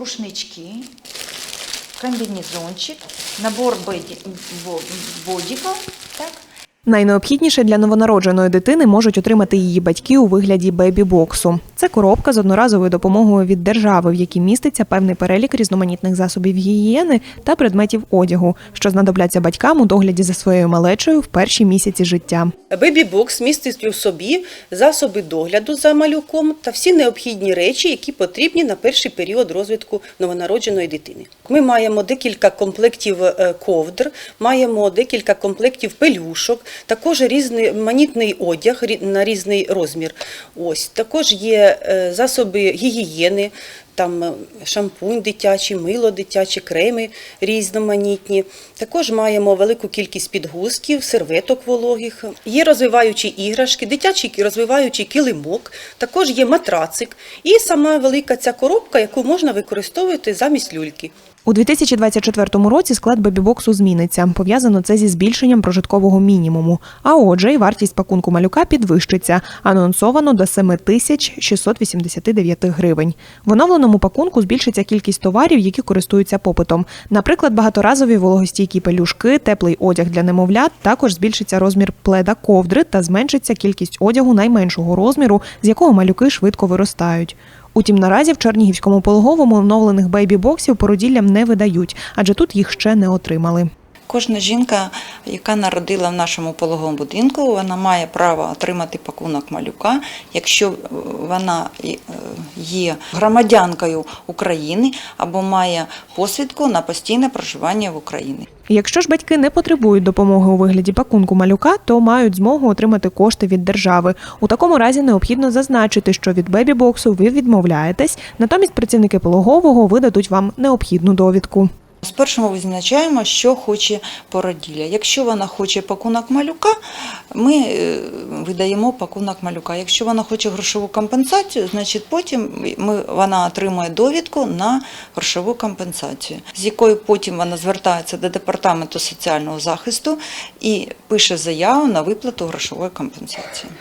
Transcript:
рушнички, комбінезончик, набор бодіка. так? Найнеобхідніше для новонародженої дитини можуть отримати її батьки у вигляді бебі-боксу. Це коробка з одноразовою допомогою від держави, в якій міститься певний перелік різноманітних засобів гігієни та предметів одягу, що знадобляться батькам у догляді за своєю малечою в перші місяці життя. Бебі-бокс містить у собі засоби догляду за малюком та всі необхідні речі, які потрібні на перший період розвитку новонародженої дитини. Ми маємо декілька комплектів е, ковдр, маємо декілька комплектів пелюшок, також різноманітний одяг на різний розмір. Ось також є е, засоби гігієни. Там е, шампунь дитячий, мило дитяче, креми різноманітні. Також маємо велику кількість підгузків, серветок вологих. Є розвиваючі іграшки, дитячий розвиваючий килимок, також є матрацик і сама велика ця коробка, яку можна використовувати замість люльки. У 2024 році склад бебі-боксу зміниться. Пов'язано це зі збільшенням прожиткового мінімуму. А отже, і вартість пакунку малюка підвищиться. Анонсовано до 7689 гривень. В оновленому пакунку збільшиться кількість товарів, які користуються попитом. Наприклад, багаторазові вологостійкі пелюшки, теплий одяг для немовлят. Також збільшиться розмір пледа ковдри та зменшиться кількість одягу найменшого розміру, з якого малюки швидко виростають. Утім, наразі в Чернігівському пологовому оновлених бейбі-боксів породіллям не видають, адже тут їх ще не отримали. Кожна жінка, яка народила в нашому пологовому будинку, вона має право отримати пакунок малюка, якщо вона е, є громадянкою України або має посвідку на постійне проживання в Україні. Якщо ж батьки не потребують допомоги у вигляді пакунку малюка, то мають змогу отримати кошти від держави. У такому разі необхідно зазначити, що від бебі-боксу ви відмовляєтесь, натомість працівники пологового видадуть вам необхідну довідку. Спершу ми визначаємо, що хоче породілля. Якщо вона хоче пакунок малюка, ми е, видаємо пакунок малюка. Якщо вона хоче грошову компенсацію, значить потім ми, вона отримує довідку на грошову компенсацію, з якою потім вона звертається до департаменту соціального захисту і пише заяву на виплату грошової компенсації.